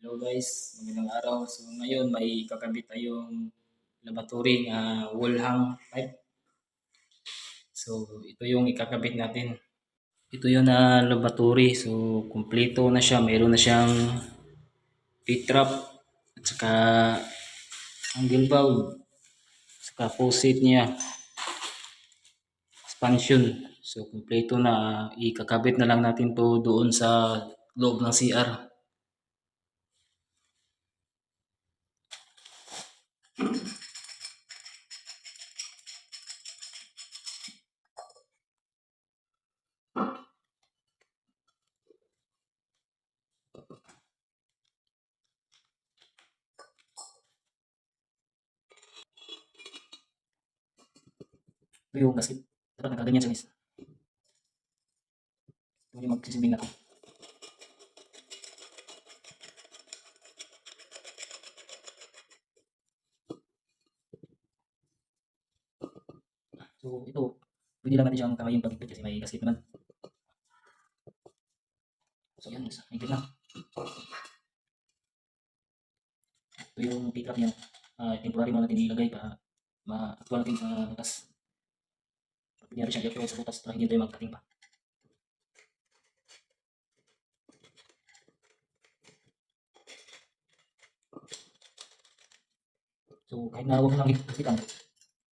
Hello guys, magandang araw. So ngayon may kakabit tayong laboratory na wall hang pipe. So ito yung ikakabit natin. Ito yung na laboratory. So kumpleto na siya. Mayroon na siyang P-trap at saka angle valve. Saka faucet niya. Expansion. So kumpleto na. Ikakabit na lang natin to doon sa loob ng CR. Ito yung gasket. Dapat nakaganyan siya guys. Ito yung to. So ito, pwede lang natin siyang kamayin pag kasi may gasket naman. So yan, higit na. Ito yung pick-up niya. Ah, temporary mo natin ilagay para ma-actual natin sa butas. Pwede natin siyang i-actual sa butas para hindi tayo magkating pa. So kahit na huwag lang ipitan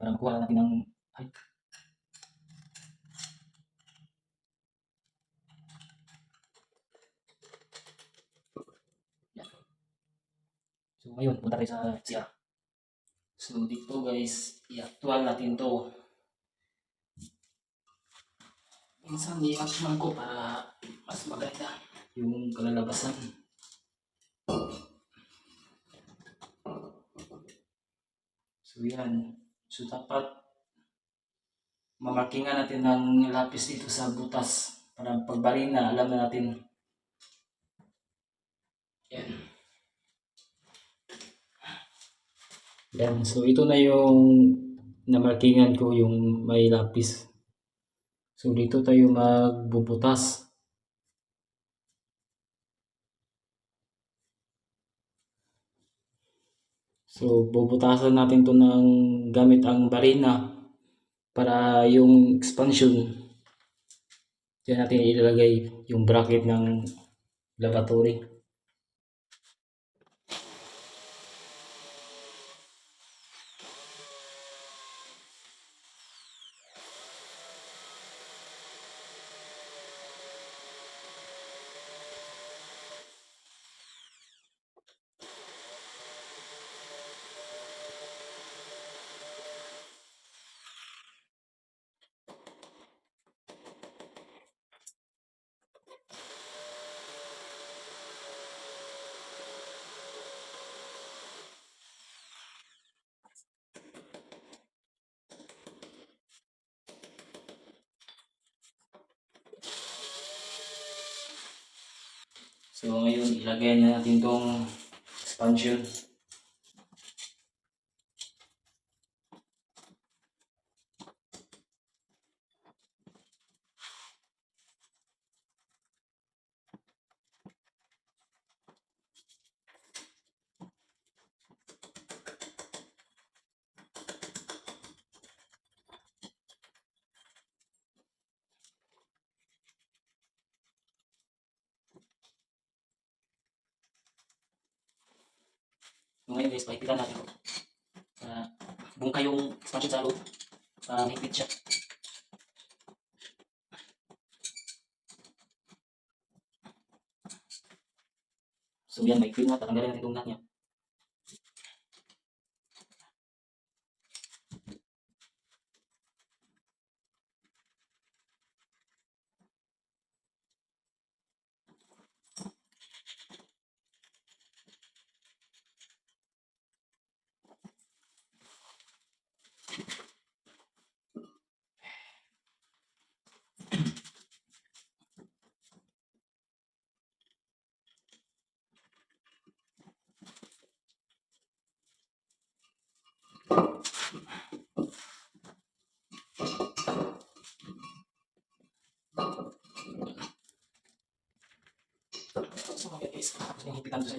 para makuha natin ng height. Yan. So ngayon, punta tayo sa CR. So dito guys, i-actual natin to. Minsan i-actual ko para mas maganda yung kalalabasan. So yan. So dapat mamarkingan natin ng lapis dito sa butas para pagbalik na alam na natin. Yan. Yan. So ito na yung namarkingan ko yung may lapis. So dito tayo magbubutas. So, bubutasan natin to ng gamit ang barina para yung expansion diyan natin ilalagay yung bracket ng lavatory. So ngayon ilagay na natin tong expansion. So ngayon guys, pahipitan natin ito. Para bungka yung expansion sa loob. Para higpit siya. So yan, cream na. Tatanggalin natin itong nut niya. Tapos yung hipitan ko sa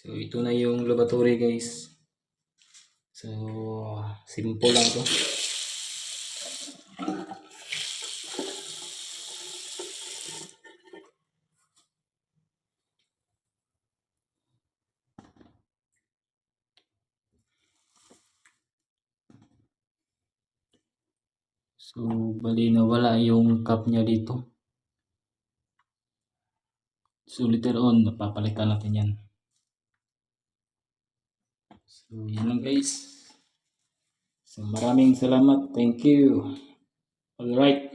So, ito na yung laboratory guys. So, simple lang to. So, bali na wala yung cup niya dito. So, later on, napapalitan natin yan. So, yan lang guys. So, maraming salamat. Thank you. Alright.